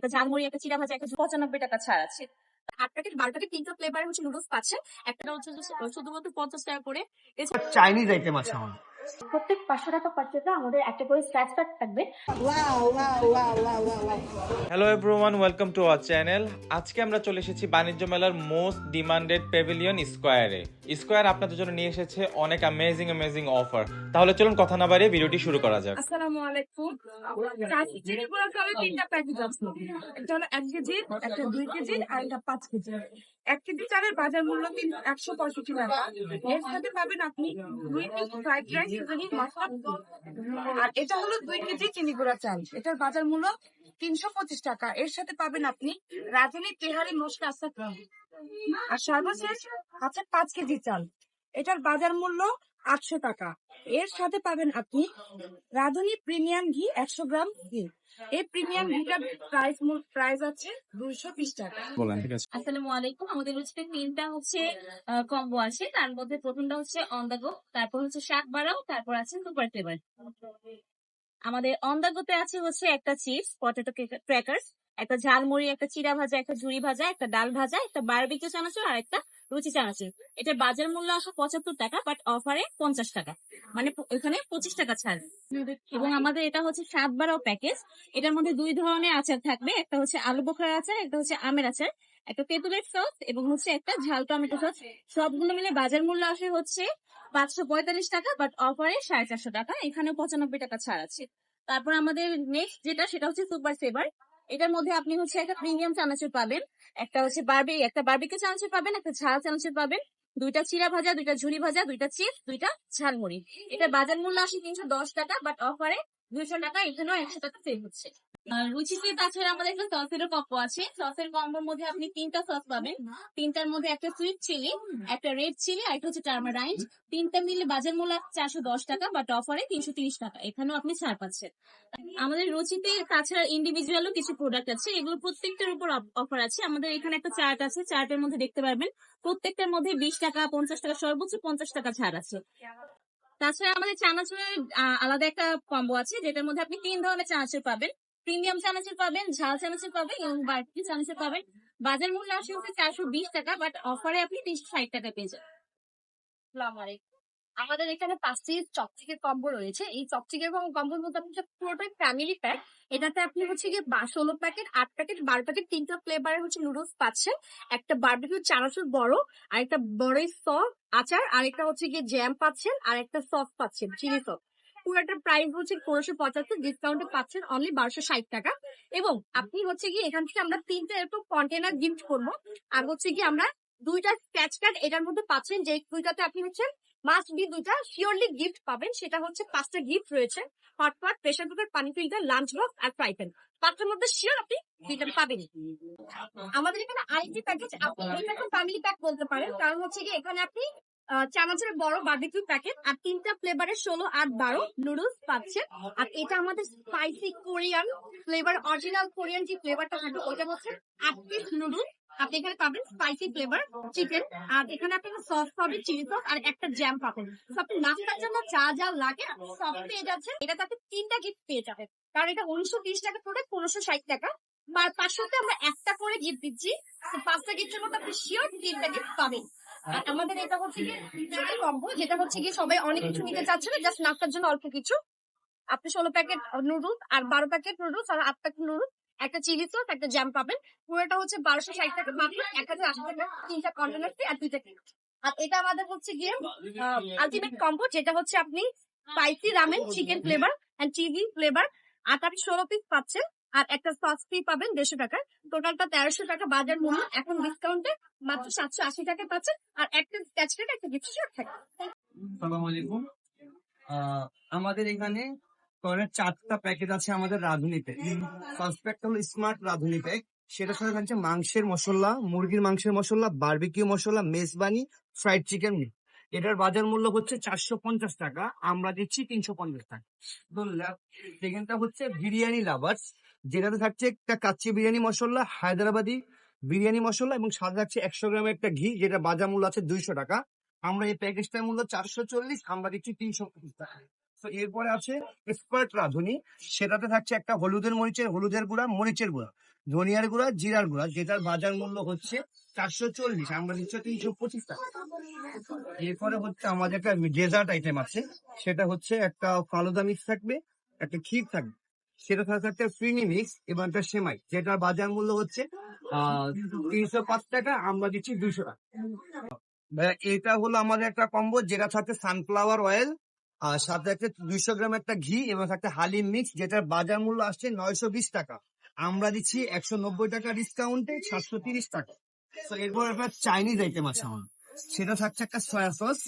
একটা ঝালমুড়ি, একটা চিরা ভাজা, একটা পঁচানব্বই টাকা ছাড় আছে। হচ্ছে নুডলস পাচ্ছে। একটা হচ্ছে শুধুমাত্র পঞ্চাশ টাকা করে। চাইনিজ আইটেম আছে আমাদের। প্রত্যেক পাঁচশো টাকা পার্চেসে আমাদের একটা করে স্ক্র্যাচ কার্ড থাকবে। Hello everyone welcome to our channel আজকে আমরা চলে এসেছি বাণিজ্য মেলার মোস্ট ডিমান্ডেড প্যাভিলিয়ন স্কোয়ারে স্কোয়ার আপনাদের জন্য নিয়ে এসেছে অনেক অ্যামেজিং অ্যামেজিং অফার তাহলে চলুন কথা না বাড়িয়ে ভিডিওটি শুরু করা যাক। আসসালামু আলাইকুম। তিনটা প্যাকেট আছে। একটা হলো এক কেজি একটা দুই কেজি আর একটা পাঁচ কেজি। এক কেজি চালের বাজার মূল্য তিন একশো পঁয়ষট্টি টাকা। এর সাথে পাবেন আপনি দুই পিস ফ্রাইড রাইস আর এটা হলো দুই কেজি চিনি গুঁড়া চাল। এটার বাজার মূল্য তিনশো পঁচিশ টাকা। এর সাথে পাবেন আপনি রাজনী তেহারি, মশলা আসাদ আর সর্বশেষ আছে পাঁচ কেজি চাল। এটার বাজার মূল্য আটশো টাকা। এর সাথে পাবেন আপনি রাধুনী প্রিমিয়াম ঘি একশো গ্রাম ঘি। এই প্রিমিয়াম ঘিটার প্রাইস প্রাইস আছে দুইশো বিশ টাকা। আসসালামু আলাইকুম। আমাদের রুচিতে তিনটা হচ্ছে কম্বো আছে। তার মধ্যে প্রথমটা হচ্ছে অন দা গো তারপর হচ্ছে শাক বাড়াও তারপর আছে সুপার ফ্লেভার আমাদের অন দা গোতে আছে হচ্ছে একটা চিপস পটেটো ক্র্যাকার্স একটা ঝালমুড়ি একটা চিড়া ভাজা একটা ঝুড়ি ভাজা একটা ডাল ভাজা একটা বারবিকিউ চানাচুর আর একটা রুচি চানাচুর এটা বাজার মূল্য আসে পঁচাত্তর টাকা বাট অফারে পঞ্চাশ টাকা। মানে এখানে পঁচিশ টাকা ছাড়। এবং আমাদের এটা হচ্ছে সাত বারো প্যাকেজ এটার মধ্যে দুই ধরনের আচার থাকবে। একটা হচ্ছে আলু বোখার আচার, একটা হচ্ছে আমের আচার। একটা তেঁতুলের সস এবং হচ্ছে একটা ঝাল টমেটো সস সবগুলো মিলে বাজার মূল্য আসে হচ্ছে পাঁচশো পঁয়তাল্লিশ টাকা বাট অফারে সাড়ে চারশো টাকা। এখানে পঁচানব্বই টাকা ছাড় আছে। তারপর আমাদের নেক্সট যেটা, সেটা হচ্ছে সুপার ফেভার এটার মধ্যে আপনি হচ্ছে একটা প্রিমিয়াম চানাচুর পাবেন, একটা হচ্ছে বারবি একটা বারবিকে চানাচুর পাবেন, একটা ঝাল চানাচুর পাবেন, দুইটা চিরা ভাজা, দুইটা ঝুরি ভাজা, দুইটা চিপ দুইটা ঝালমুড়ি। এটা বাজার মূল্য আসে তিনশো দশ টাকা বাট অফারে দুইশো টাকা, এখানেও একশো টাকা সেল হচ্ছে। রুচিতে তাছাড়া আমাদের একটা সসেরও কম্বো আছে। সসের কম্বোর মধ্যে আপনি তিনটা সস পাবেন। তিনটার মধ্যে একটা সুইট চিলি একটা রেড চিলি আর একটা হচ্ছে টার্মারাইন তিনটা মিলে বাজার মূল্য চারশো দশ টাকা বাট অফারে তিনশো তিরিশ টাকা। এখানেও আপনি ছাড় পাচ্ছেন। আমাদের রুচিতে তাছাড়া ইন্ডিভিজুয়ালও কিছু প্রোডাক্ট আছে। এগুলো প্রত্যেকটার উপর অফার আছে। আমাদের এখানে একটা চার্ট আছে। চার্টের মধ্যে দেখতে পারবেন। প্রত্যেকটার মধ্যে বিশ টাকা, পঞ্চাশ টাকা, সর্বোচ্চ পঞ্চাশ টাকা ছাড় আছে। তাছাড়া আমাদের চানাচুরের আলাদা একটা কম্বো আছে, যেটার মধ্যে আপনি তিন ধরনের চানাচুর পাবেন। প্রিমিয়াম চানাচুর পাবেন, ঝাল চানাচুর পাবেন এবং বাড়তি চানাচুর পাবেন। বাজার মূল্য আসে হচ্ছে চারশো বিশ টাকা বাট অফারে আপনি তিনশো ষাট টাকা পেয়ে আসসালামু আমাদের এখানে পাঁচটি চপচিকের কম্বো রয়েছে। এই চপচিকের কম্বোর মধ্যে আপনি পুরোটাই ফ্যামিলি প্যাক এটাতে আপনি হচ্ছে গিয়ে ষোলো প্যাকেট আট প্যাকেট বারো প্যাকেট তিনটা ফ্লেভারের হচ্ছে নুডলস পাচ্ছেন। একটা বারবিকিউ চানাচুর বড় আর একটা বড় সস আচার আর একটা হচ্ছে গিয়ে জ্যাম পাচ্ছেন আর একটা সস পাচ্ছেন চিলি সস পুরোটার প্রাইস হচ্ছে পনেরোশো পঁচাত্তর ডিসকাউন্টে পাচ্ছেন অনলি বারোশো ষাট টাকা। এবং আপনি হচ্ছে গিয়ে এখান থেকে আমরা তিনটে এরকম কন্টেনার গিফট করব। আর হচ্ছে গিয়ে আমরা দুইটা স্ক্যাচ কার্ড এটার মধ্যে পাচ্ছেন যে দুইটাতে আপনি হচ্ছে মাস্ট বি দুইটা শিওরলি গিফট পাবেন। সেটা হচ্ছে পাঁচটা গিফট রয়েছে। হটপট প্রেসার কুকার পানি ফিল্টার লাঞ্চ বক্স আর ফ্রাই প্যান পাঁচটার মধ্যে শিওর আপনি দুইটা পাবেন আমাদের এখানে আইটি প্যাকেজ আপনি ফ্যামিলি প্যাক বলতে পারেন। কারণ হচ্ছে কি এখানে আপনি চানাচুরের বড় বার্বিকিউ প্যাকেট আর তিনটা ফ্লেভারের ষোলো, আট, বারো নুডলস পাচ্ছেন আর এটা আমাদের spicy Korean flavour original Korean যে ফ্লেভারটা থাকবে ওটা হচ্ছে আট পিস নুডলস আপনি এখানে পাবেন স্পাইসি ফ্লেভার চিকেন আর এখানে আপনি সস পাবেন চিলি সস আর একটা জ্যাম পাবেন। আপনি নাস্তার জন্য যা যা লাগে আপনি সব পেয়ে যাচ্ছেন। এটা তাতে তিনটা গিফট পেয়ে যাবেন। কারণ এটা উনিশশো তিরিশ টাকা প্রোডাক্ট পনেরোশো ষাট টাকা। বা পাঁচশোতে আমরা একটা করে গিফট দিচ্ছি। পাঁচটা গিফটের মধ্যে আপনি শিওর তিনটা গিফট পাবেন। আর আমাদের এটা হচ্ছে গিয়ে কম্বো যেটা হচ্ছে গিয়ে সবাই অনেক কিছু নিতে চাচ্ছে না জাস্ট নাস্তার জন্য অল্প কিছু। আপনি ষোলো প্যাকেট নুডলস আর বারো প্যাকেট নুডলস আর আট প্যাকেট নুডলস একটা চিলি সস একটা জ্যাম পাবেন। পুরোটা হচ্ছে বারোশো ষাট টাকা মাত্র এক হাজার আশি টাকা তিনটা কন্টেনার আর দুইটা কেক আর এটা আমাদের হচ্ছে গিয়ে আলটিমেট কম্বো যেটা হচ্ছে আপনি spicy ramen chicken flavour and chili flavour আট আপনি ষোলো পিস পাচ্ছেন আর একটা সস ফ্রি পাবেন দেড়শো টাকার টোটালটা তেরোশো টাকা বাজার মূল্য এখন ডিসকাউন্টে মাত্র সাতশো আশি টাকা পাচ্ছেন। আর একটা স্ক্যাচ কার্ড একটা গিফট শিওর থাকে। সালাম আলাইকুম আহ, আমাদের এখানে করের চারটা প্যাকেট আছে আমাদের রাঁধুনিতে ফার্স্ট প্যাকটা হলো স্মার্ট রাঁধুনি প্যাক সেটার সাথে থাকছে মাংসের মশলা মুরগির মাংসের মশলা বারবিকিউ মশলা মেজবানি ফ্রাইড চিকেন এটার বাজার মূল্য হচ্ছে চারশো পঞ্চাশ টাকা আমরা দিচ্ছি তিনশো পঞ্চাশ টাকা। তো সেকেন্ডটা হচ্ছে বিরিয়ানি লাভার্স যেটাতে থাকছে একটা কাচ্চি বিরিয়ানি মশলা, হায়দ্রাবাদি বিরিয়ানি মশলা এবং সাথে থাকছে একশো গ্রামের একটা ঘি, যেটা বাজার মূল্য আছে দুইশো টাকা। আমরা এই প্যাকেজটার মূল্য চারশো চল্লিশ, আমরা দিচ্ছি তিনশো পঁচিশ টাকা। তো এরপরে আছে এক্সপার্ট রাঁধুনি, সেটাতে থাকছে একটা হলুদের মরিচের, হলুদের গুঁড়া, মরিচের গুঁড়া, ধনিয়ার গুঁড়া, জিরার গুঁড়া, যেটার বাজার মূল্য হচ্ছে চারশো চল্লিশ, আমরা দিচ্ছি তিনশো পঁচিশ টাকা। এরপরে হচ্ছে আমাদের একটা ডেজার্ট আইটেম আছে, সেটা হচ্ছে একটা ফালুদা মিক্স থাকবে, একটা ক্ষীর থাকবে। সেটা থাকবে একটা ফ্রিনি মিক্স এবং একটা সেমাই যেটার বাজার মূল্য হচ্ছে, আহ, তিনশো পাঁচ টাকা, আমরা দিচ্ছি দুশো টাকা। এটা হলো আমাদের একটা কম্বো যেটা থাকছে সানফ্লাওয়ার অয়েল আর সাথে একটা দুইশো গ্রাম একটা ঘি এবং একটা হালিম মিক্স যেটার বাজার মূল্য আসছে নয়শো বিশ টাকা। আমরা দিচ্ছি একশো নব্বই টাকা ডিসকাউন্টে সাতশো তিরিশ টাকা। তো এরপর একটা চাইনিজ আইটেম আছে আমার। সেটা থাকছে একটা সয়া সস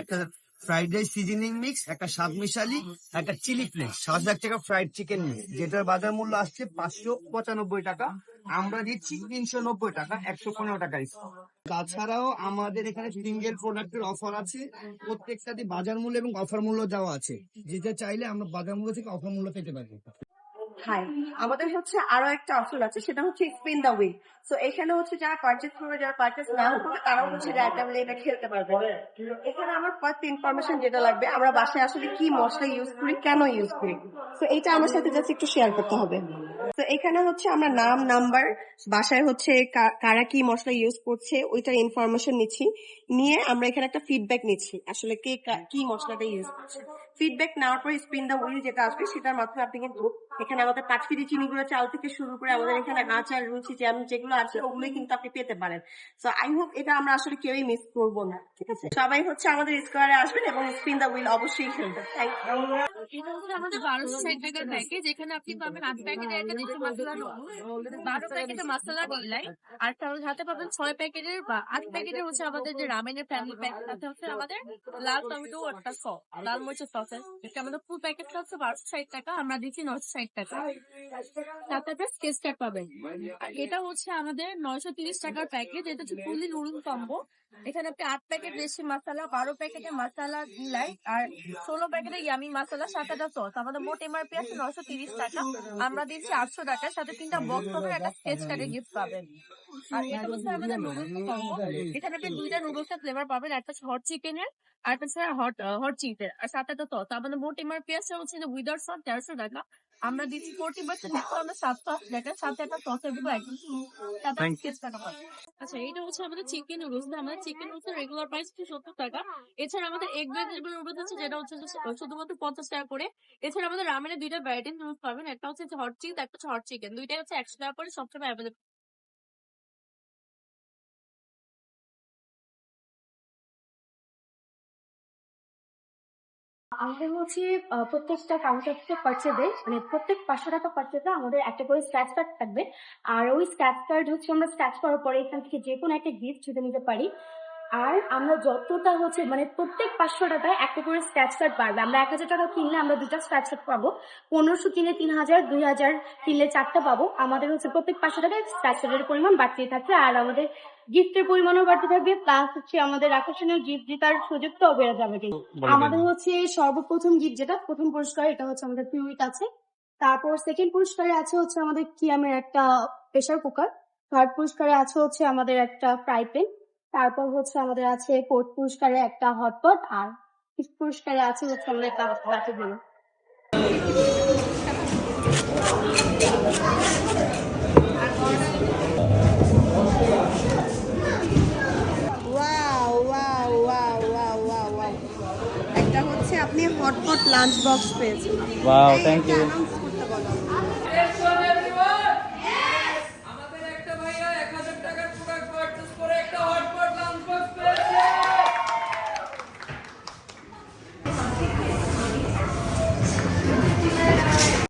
একটা ফ্রাইড রাইস সিজনিং মিক্স একটা স্বাদ মিশালি, একটা চিলি ফ্লেক্স সাত হাজার টাকা ফ্রাইড চিকেন মিক্স যেটার বাজার মূল্য আসছে পাঁচশো পঁচানব্বই টাকা। আমরা দিচ্ছি তিনশো নব্বই টাকা, একশো পনেরো টাকা তাছাড়াও আমাদের এখানে সিঙ্গেল প্রোডাক্টের অফার আছে। প্রত্যেকটাতে বাজার মূল্য এবং অফার মূল্য দেওয়া আছে। যেটা চাইলে আমরা বাজার মূল্য থেকে অফার মূল্য পেতে পারি। হাই আমাদের হচ্ছে আরও একটা অপশন আছে, সেটা হচ্ছে স্পিন দা উইল সো এখানে হচ্ছে যারা পারচেজ করবে, যারা পারচেজ না করবে, তারাও হচ্ছে র্যান্ডামলি এটা খেলতে পারবে। এখানে আমার ফার্স্ট ইনফরমেশন যেটা লাগবে, আমরা বাসায় আসলে কি মশলা ইউজ করি, কেন ইউজ করি। তো এটা আমার সাথে জাস্ট একটু শেয়ার করতে হবে। তো এখানে হচ্ছে আমরা নাম নাম্বার বাসায় হচ্ছে কারা কি মশলা ইউজ করছে, ওইটার ইনফরমেশন নিচ্ছি। নিয়ে আমরা এখানে একটা ফিডব্যাক নিচ্ছি, আসলে কে কি মশলাটা ইউজ করছে। ফিডব্যাক নেওয়ার পর স্পিন দা উইল যেটা আসবে, সেটার মাধ্যমে আপনি কিন্তু এখানে আমাদের পাঁচফিরি চিনিগুলো চাল থেকে শুরু করে আমাদের এখানে আচার রুচি জ্যাম যেগুলো আছে, ওগুলোই কিন্তু আপনি পেতে পারেন। সো আই হোপ এটা আমরা আসলে কেউই মিস করব না, ঠিক আছে? সবাই হচ্ছে আমাদের স্কোয়ারে আসবেন এবং স্পিন দা উইল অবশ্যই খেলবেন। থ্যাংক ইউ এটা হচ্ছে আমাদের বারোশো ষাট টাকার প্যাকেজ এখানে আপনি পাবেন আট প্যাকেটের একটা দেশি মশলা বারো প্যাকেটের মশলা ডিলাই আর তার হাতে পাবেন ছয় প্যাকেটের বা আট প্যাকেটের হচ্ছে আমাদের যে রামেনের ফ্যামিলি প্যাক তাতে হচ্ছে আমাদের লাল টমেটো একটা লাল মরিচের এটা আমাদের ফুল প্যাকেটটা হচ্ছে বারোশো ষাট টাকা আমরা দিচ্ছি নয়শো ষাট টাকা। তাতে আপনার স্কেচ কার্ড পাবেন। আর এটা হচ্ছে আমাদের নয়শো তিরিশ টাকার প্যাকেজ এটা হচ্ছে ফুললি নুডল কম্বো এখানে আপনি আট প্যাকেট বেশি মশলা, বারো প্যাকেটের মশলা দিলাই আর ষোলো প্যাকেটের ইয়ামি মশলা সাত আটা সস আমাদের মোট এমআরপি আছে নশো তিরিশ টাকা। আমরা দিচ্ছি আটশো টাকা সাথে তিনটা বক্স পাবেন একটা স্কেচ কার্ডের গিফট পাবেন। এখানে আপনি দুইটা নুডলস এর ফ্লেভার পাবেন, একটা হট চিকেনের আর একটা হট হট চিকেন আর সাত আটা সস আমাদের মোট এমআরপি আছে হচ্ছে উইদাউট সস তেরোশো টাকা। আমরা দিচ্ছি ফোরটি পার্সেন্ট আমরা সাতশো আশি টাকা সাথে একটা সসের দেবো পাবেন আচ্ছা এটা হচ্ছে আমাদের চিকেন নুডলস আমাদের চিকেন নুডলস রেগুলার প্রাইস হচ্ছে সত্তর টাকা। এছাড়া আমাদের এগ ভেজিটেবল নুডলস আছে যেটা হচ্ছে শুধুমাত্র পঞ্চাশ টাকা করে। এছাড়া আমাদের রামেনের দুইটা ভ্যারাইটি নুডলস পাবেন। একটা হচ্ছে হট চিকেন একটা হচ্ছে হট চিকেন দুইটাই হচ্ছে একশো টাকা করে সবসময় অ্যাভেলেবল আমাদের হচ্ছে প্রত্যেকটা কাউন্টার থেকে পার্চেজে মানে প্রত্যেক পাঁচশো টাকা পার্চেজে আমাদের একটা করে স্ক্র্যাচ কার্ড থাকবে। আর ওই স্ক্র্যাচ কার্ড হচ্ছে আমরা স্ক্র্যাচ করার পরে এখান থেকে যে কোনো একটা গিফট ছুটে নিতে পারি আর আমরা যতটা হচ্ছে মানে প্রত্যেক পাঁচশো টাকায় একটা করে স্ক্র্যাচ কার্ড পারবে আমরা এক হাজার টাকা কিনলে আমরা দুটা স্ক্র্যাচ কার্ড পাবো। পনেরোশো কিনলে তিন হাজার দুই হাজার কিনলে চারটা পাবো। আমাদের হচ্ছে প্রত্যেক পাঁচশো টাকায় স্ক্র্যাচ কার্ডের পরিমাণ বাড়তেই থাকছে আর আমাদের গিফটের পরিমাণও বাড়তে থাকবে। প্লাস হচ্ছে আমাদের আকর্ষণীয় গিফট জেতার সুযোগটাও বেড়ে যাবে কিন্তু। আমাদের হচ্ছে সর্বপ্রথম গিফট যেটা প্রথম পুরস্কার এটা হচ্ছে আমাদের পিউরিট আছে। তারপর সেকেন্ড পুরস্কারে আছে হচ্ছে আমাদের কিয়ামের একটা প্রেসার কুকার থার্ড পুরস্কারে আছে হচ্ছে আমাদের একটা ফ্রাই প্যান তারপর হচ্ছে আমাদের আছে ফোর্থ পুরস্কারে একটা হটপট আর পুরস্কারে আছে হচ্ছে আমাদের wow wow wow wow wow wow হচ্ছে আপনি হটপট লাঞ্চ বক্স পেয়েছেন। Wow, এই thank